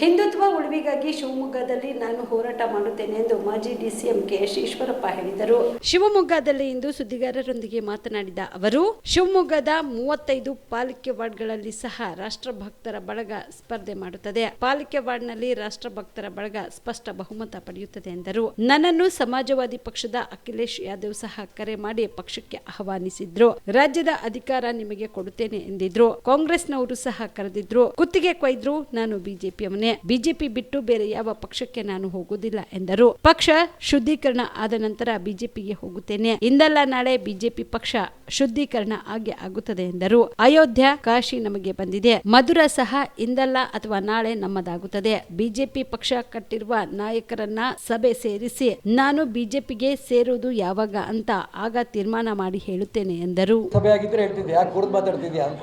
ಹಿಂದುತ್ವ ಉಳಿವಿಗಾಗಿ ಶಿವಮೊಗ್ಗದಲ್ಲಿ ನಾನು ಹೋರಾಟ ಮಾಡುತ್ತೇನೆ ಎಂದು ಮಾಜಿ ಡಿಸಿಎಂ ಕೆಎಸ್ ಈಶ್ವರಪ್ಪ ಹೇಳಿದರು. ಶಿವಮೊಗ್ಗದಲ್ಲಿ ಇಂದು ಸುದ್ದಿಗಾರರೊಂದಿಗೆ ಮಾತನಾಡಿದ ಅವರು, ಶಿವಮೊಗ್ಗದ ಮೂವತ್ತೈದು ಪಾಲಿಕೆ ವಾರ್ಡ್ಗಳಲ್ಲಿ ಸಹ ರಾಷ್ಟ್ರಭಕ್ತರ ಬಳಗ ಸ್ಪರ್ಧೆ ಮಾಡುತ್ತದೆ. ಪಾಲಿಕೆ ವಾರ್ಡ್ನಲ್ಲಿ ರಾಷ್ಟ್ರಭಕ್ತರ ಬಳಗ ಸ್ಪಷ್ಟ ಬಹುಮತ ಪಡೆಯುತ್ತದೆ ಎಂದರು. ನನ್ನನ್ನು ಸಮಾಜವಾದಿ ಪಕ್ಷದ ಅಖಿಲೇಶ್ ಯಾದವ್ ಸಹ ಕರೆ ಮಾಡಿ ಪಕ್ಷಕ್ಕೆ ಆಹ್ವಾನಿಸಿದ್ರು. ರಾಜ್ಯದ ಅಧಿಕಾರ ನಿಮಗೆ ಕೊಡುತ್ತೇನೆ ಎಂದಿದ್ರು. ಕಾಂಗ್ರೆಸ್ನವರು ಸಹ ಕರೆದಿದ್ರು. ಕುತ್ತಿಗೆ ಕೊಯ್ದ್ರು. ನಾನು ಬಿಜೆಪಿಯವನೇ. ಬಿಜೆಪಿ ಬಿಟ್ಟು ಬೇರೆ ಯಾವ ಪಕ್ಷಕ್ಕೆ ನಾನು ಹೋಗುವುದಿಲ್ಲ ಎಂದರು. ಪಕ್ಷ ಶುದ್ಧೀಕರಣ ಆದ ನಂತರ ಬಿಜೆಪಿಗೆ ಹೋಗುತ್ತೇನೆ. ಇಂದಲ್ಲ ನಾಳೆ ಬಿಜೆಪಿ ಪಕ್ಷ ಶುದ್ಧೀಕರಣ ಆಗಿ ಆಗುತ್ತದೆ ಎಂದರು. ಅಯೋಧ್ಯ ಕಾಶಿ ನಮಗೆ ಬಂದಿದೆ. ಮಧುರ ಸಹ ಇಂದಲ್ಲ ಅಥವಾ ನಾಳೆ ನಮ್ಮದಾಗುತ್ತದೆ. ಬಿಜೆಪಿ ಪಕ್ಷ ಕಟ್ಟಿರುವ ನಾಯಕರನ್ನ ಸಭೆ ಸೇರಿಸಿ ನಾನು ಬಿಜೆಪಿಗೆ ಸೇರುವುದು ಯಾವಾಗ ಅಂತ ಆಗ ತೀರ್ಮಾನ ಮಾಡಿ ಹೇಳುತ್ತೇನೆ ಎಂದರು. ಸಭೆ ಆಗಿದ್ರೆ ಹೇಳ್ತಿದ್ದೆ, ಯಾಕೆ ಮಾತಾಡ್ತಿದ್ಯಾ ಅಂತ.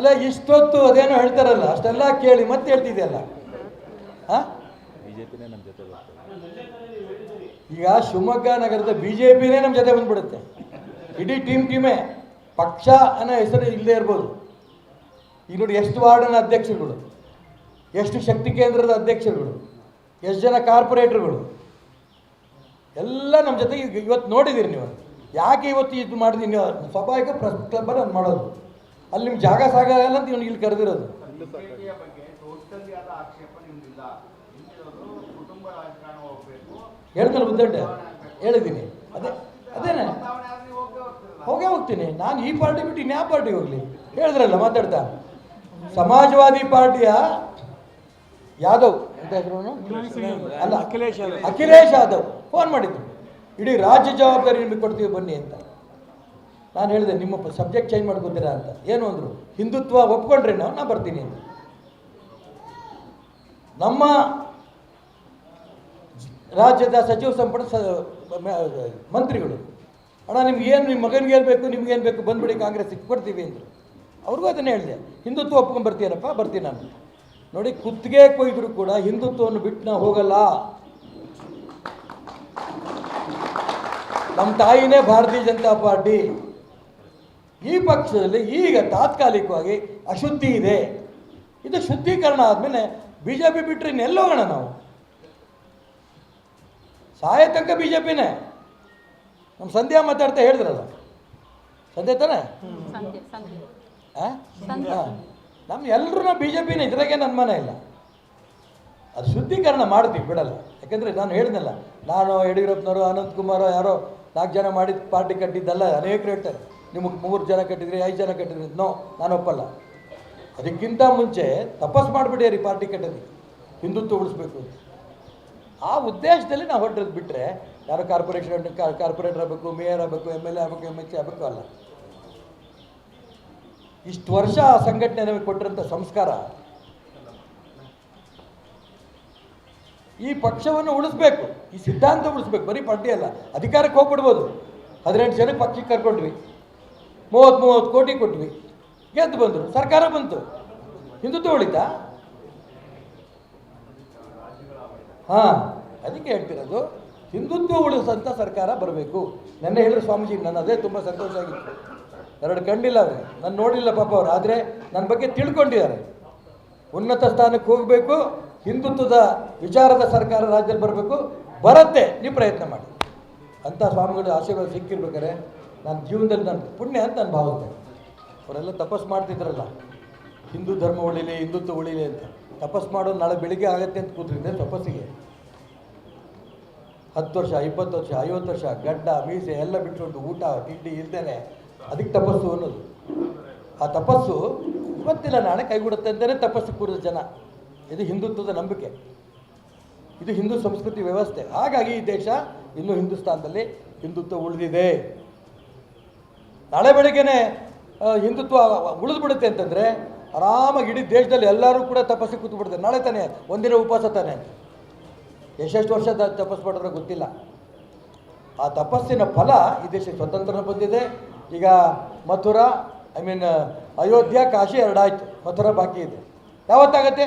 ಅಲ್ಲ ಇಷ್ಟೊತ್ತು ಅದೇನೋ ಹೇಳ್ತಾರಲ್ಲ ಅಷ್ಟೆಲ್ಲ ಕೇಳಿ ಮತ್ತೆ ಹೇಳ್ತಿದ್ಯಲ್ಲ ಹಾ? ಈಗ ಶಿವಮೊಗ್ಗ ನಗರದ ಬಿ ಜೆ ಪಿನೇ ನಮ್ಮ ಜೊತೆ ಬಂದ್ಬಿಡುತ್ತೆ. ಇಡೀ ಟೀಮ್ ಟೀಮೇ ಪಕ್ಷ ಅನ್ನೋ ಹೆಸರು ಇಲ್ಲದೆ ಇರ್ಬೋದು. ಈಗ ನೋಡಿ ಎಷ್ಟು ವಾರ್ಡನ ಅಧ್ಯಕ್ಷರುಗಳು ಎಷ್ಟು ಶಕ್ತಿ ಕೇಂದ್ರದ ಅಧ್ಯಕ್ಷರುಗಳು ಎಷ್ಟು ಜನ ಕಾರ್ಪೊರೇಟರ್ಗಳು ಎಲ್ಲ ನಮ್ಮ ಜೊತೆ ಇವತ್ತು ನೋಡಿದ್ದೀರಿ ನೀವು. ಯಾಕೆ ಇವತ್ತು ಇದು ಮಾಡಿದೀನಿ ನೀವು? ಸ್ವಾಭಾವಿಕ ಪ್ರೆಸ್ ಕ್ಲಬ್ಬಲ್ಲಿ ಅದು ಮಾಡೋದು. ಅಲ್ಲಿ ನಿಮ್ಗೆ ಜಾಗ ಸಾಗಲ್ಲ ಅಂತ ಇವ್ನಿಗೆ ಇಲ್ಲಿ ಕರೆದಿರೋದು. ಹೇಳ್ತಲ್ಲ ಉದ್ದಡ್ಡ ಹೇಳಿದ್ದೀನಿ. ಅದೇ ಅದೇನೆ? ಹೋಗೇ ಹೋಗ್ತೀನಿ. ನಾನು ಈ ಪಾರ್ಟಿ ಬಿಟ್ಟು ಇನ್ಯಾವ ಪಾರ್ಟಿಗೆ ಹೋಗ್ಲಿ? ಹೇಳಿದ್ರಲ್ಲ ಮಾತಾಡ್ತಾ. ಸಮಾಜವಾದಿ ಪಾರ್ಟಿಯ ಯಾದವ್. ಅಂತ ಅಲ್ಲ ಅಖಿಲೇಶ್ ಯಾದವ್. ಅಖಿಲೇಶ್ ಯಾದವ್. ಫೋನ್ ಮಾಡಿದ್ರು ಇಡೀ ರಾಜ್ಯ ಜವಾಬ್ದಾರಿ ನಿಮಗೆ ಕೊಡ್ತೀವಿ ಬನ್ನಿ ಅಂತ. ನಾನು ಹೇಳಿದೆ, ನಿಮ್ಮ ಸಬ್ಜೆಕ್ಟ್ ಚೇಂಜ್ ಮಾಡ್ಕೊತೀರಾ ಅಂತ. ಏನು ಅಂದರು, ಹಿಂದುತ್ವ ಒಪ್ಕೊಂಡ್ರೆ ನಾವು ನಾ ಬರ್ತೀನಿ ನಮ್ಮ ರಾಜ್ಯದ ಸಚಿವ ಸಂಪುಟ ಸ ಮಂತ್ರಿಗಳು, ಅಣ್ಣ, ನಿಮ್ಗೆ ಏನು ನಿಮ್ಮ ಮಗನಿಗೆ ಏನು ಬೇಕು, ನಿಮ್ಗೆ ಏನು ಬೇಕು, ಬಂದ್ಬಿಡಿ ಕಾಂಗ್ರೆಸ್ ಕೊಡ್ತೀವಿ ಅಂದರು. ಅವ್ರಿಗೂ ಅದನ್ನೇ ಹೇಳಿದೆ, ಹಿಂದುತ್ವ ಒಪ್ಕೊಂಡು ಬರ್ತೀನಪ್ಪ ಬರ್ತೀನಿ ನಾನು. ನೋಡಿ, ಕುತ್ತಿಗೆ ಕೊಯ್ದರೂ ಕೂಡ ಹಿಂದುತ್ವವನ್ನು ಬಿಟ್ಟು ನಾವು ಹೋಗಲ್ಲ. ನಮ್ಮ ತಾಯಿನೇ ಭಾರತೀಯ ಜನತಾ ಪಾರ್ಟಿ. ಈ ಪಕ್ಷದಲ್ಲಿ ಈಗ ತಾತ್ಕಾಲಿಕವಾಗಿ ಅಶುದ್ಧಿ ಇದೆ. ಇದು ಶುದ್ಧೀಕರಣ ಆದಮೇಲೆ ಬಿ ಜೆ ಪಿ ಬಿಟ್ಟರೆ ಇನ್ನೆಲ್ಲೋಗೋಣ ನಾವು? ಸಾಯ ತನಕ ಬಿ ಜೆ ಪಿನೇ ನಮ್ಮ ಸಂಧ್ಯಾ ಮಾತಾಡ್ತಾ ಹೇಳಿದ್ರಲ್ಲ? ಸಂಧ್ಯಾ ತಾನೇ. ನಮ್ಮ ಎಲ್ಲರೂ ಬಿ ಜೆ ಪಿನೇ ಇದ್ರಾಗೇನು ಅನುಮಾನ ಇಲ್ಲ. ಅದು ಶುದ್ಧೀಕರಣ ಮಾಡ್ತೀವಿ ಬಿಡಲ್ಲ. ಯಾಕಂದರೆ ನಾನು ಹೇಳಿದ್ನಲ್ಲ ನಾನು ಯಡಿಯೂರಪ್ಪನವರು ಅನಂತ್ ಕುಮಾರ್ ಯಾರೋ ನಾಲ್ಕು ಜನ ಮಾಡಿದ ಪಾರ್ಟಿ ಕಟ್ಟಿದ್ದಲ್ಲ ಅನೇಕರು ಹೇಳ್ತಾರೆ. ನಿಮಗೆ ಮೂರು ಜನ ಕಟ್ಟಿದ್ರಿ, ಐದು ಜನ ಕಟ್ಟಿದ್ರಿ ನೋ, ನಾನು ಒಪ್ಪಲ್ಲ. ಅದಕ್ಕಿಂತ ಮುಂಚೆ ತಪಸ್ ಮಾಡಿಬಿಡಿ ಪಾರ್ಟಿ ಕಟ್ಟೋದು ಹಿಂದುತ್ವ ಉಳಿಸ್ಬೇಕು ಅಂತ. ಆ ಉದ್ದೇಶದಲ್ಲಿ ನಾವು ಹೊರಟಿರೋದು ಬಿಟ್ಟರೆ ಯಾರೋ ಕಾರ್ಪೊರೇಷನ್ ಕಾರ್ಪೊರೇಟರ್ ಆಗಬೇಕು, ಮೇಯರ್ ಆಗಬೇಕು ಎಂ ಎಲ್ ಎ ಆಗಬೇಕು ಎಂ ಸಿ ಆಗಬೇಕು ಅಲ್ಲ. ಇಷ್ಟು ವರ್ಷ ಆ ಸಂಘಟನೆ ನಮಗೆ ಕೊಟ್ಟಿರೋಂಥ ಸಂಸ್ಕಾರ ಈ ಪಕ್ಷವನ್ನು ಉಳಿಸ್ಬೇಕು, ಈ ಸಿದ್ಧಾಂತ ಉಳಿಸ್ಬೇಕು. ಬರೀ ಪಾರ್ಟಿ ಅಲ್ಲ, ಅಧಿಕಾರಕ್ಕೆ ಹೋಗ್ಬಿಡ್ಬೋದು. ಹದಿನೆಂಟು ಜನಕ್ಕೆ ಪಕ್ಷಕ್ಕೆ ಕರ್ಕೊಂಡ್ವಿ. ಮೂವತ್ತು ಮೂವತ್ತು ಕೋಟಿ ಕೊಟ್ವಿ. ಗೆದ್ದು ಬಂದರು, ಸರ್ಕಾರ ಬಂತು. ಹಿಂದುತ್ವ ಉಳಿತಾ? ಹಾಂ, ಅದಕ್ಕೆ ಹೇಳ್ತಿರೋದು, ಹಿಂದುತ್ವ ಉಳಿಸಂತ ಸರ್ಕಾರ ಬರಬೇಕು. ನನ್ನ ಹೇಳಿದ್ರು ಸ್ವಾಮೀಜಿ, ನನ್ನ ಅದೇ ತುಂಬ ಸಂತೋಷ ಆಗಿತ್ತು. ಎರಡು ಕಂಡಿಲ್ಲ ಅವರು. ನಾನು ನೋಡಿಲ್ಲ ಪಾಪ ಅವರು, ಆದರೆ ನನ್ನ ಬಗ್ಗೆ ತಿಳ್ಕೊಂಡಿದ್ದಾರೆ. ಉನ್ನತ ಸ್ಥಾನಕ್ಕೆ ಹೋಗಬೇಕು, ಹಿಂದುತ್ವದ ವಿಚಾರದ ಸರ್ಕಾರ ರಾಜ್ಯದಲ್ಲಿ ಬರಬೇಕು. ಬರುತ್ತೆ, ನೀವು ಪ್ರಯತ್ನ ಮಾಡಿ. ಅಂಥ ಸ್ವಾಮಿಗಳು ಆಶೀರ್ವಾದ ಸಿಕ್ಕಿರ್ಬೇಕಾದ್ರೆ ನನ್ನ ಜೀವನದಲ್ಲಿ ನನ್ನ ಪುಣ್ಯ ಅಂತ ನಾನು ಭಾವಿಸ್ತೇನೆ ಅವರೆಲ್ಲ ತಪಸ್ ಮಾಡ್ತಿದ್ರಲ್ಲ. ಹಿಂದೂ ಧರ್ಮ ಉಳಿಲಿ ಹಿಂದುತ್ವ ಉಳಿಲಿ ಅಂತ. ತಪಸ್ ಮಾಡೋದು ನಾಳೆ ಬೆಳಿಗ್ಗೆ ಆಗತ್ತೆ ಅಂತ ಕೂತಿದ್ದೆ ತಪಸ್ಸಿಗೆ? ಹತ್ತು ವರ್ಷ, ಇಪ್ಪತ್ತು ವರ್ಷ, ಐವತ್ತು ವರ್ಷ, ಗಡ್ಡ, ಮೀಸೆ ಎಲ್ಲ ಬಿಟ್ಕೊಂಡು ಊಟ, ತಿಂಡಿ ಇಲ್ದೇನೆ ಅದಕ್ಕೆ ತಪಸ್ಸು ಅನ್ನೋದು. ಆ ತಪಸ್ಸು ಗೊತ್ತಿಲ್ಲ, ನಾಳೆ ಕೈಗೂಡುತ್ತೆ ಅಂತಲೇ ತಪಸ್ಸು ಕೂರಿದ ಜನ. ಇದು ಹಿಂದುತ್ವದ ನಂಬಿಕೆ. ಇದು ಹಿಂದೂ ಸಂಸ್ಕೃತಿ ವ್ಯವಸ್ಥೆ. ಹಾಗಾಗಿ ಈ ದೇಶ ಇನ್ನೂ ಹಿಂದೂಸ್ತಾನದಲ್ಲಿ ಹಿಂದುತ್ವ ಉಳಿದಿದೆ. ನಾಳೆ ಬೆಳಿಗ್ಗೆನೆ ಹಿಂದುತ್ವ ಉಳಿದ್ಬಿಡುತ್ತೆ ಅಂತಂದರೆ ಆರಾಮಾಗಿ ಇಡೀ ದೇಶದಲ್ಲಿ ಎಲ್ಲರೂ ಕೂಡ ತಪಸ್ಸಿಗೆ ಕೂತು ಬಿಡ್ತಾರೆ ನಾಳೆ ತಾನೇ, ಒಂದಿನ ಉಪವಾಸ ತಾನೆ. ಎಷ್ಟೆಷ್ಟು ವರ್ಷ ತಪಸ್ಸು ಮಾಡಿದ್ರೆ ಗೊತ್ತಿಲ್ಲ. ಆ ತಪಸ್ಸಿನ ಫಲ ಈ ದೇಶ ಸ್ವತಂತ್ರ ಬಂದಿದೆ. ಈಗ ಮಥುರಾ ಐ ಮೀನ್ ಅಯೋಧ್ಯ, ಕಾಶಿ ಎರಡಾಯ್ತು. ಮಥುರಾ ಬಾಕಿ ಇದೆ. ಯಾವತ್ತಾಗತ್ತೆ?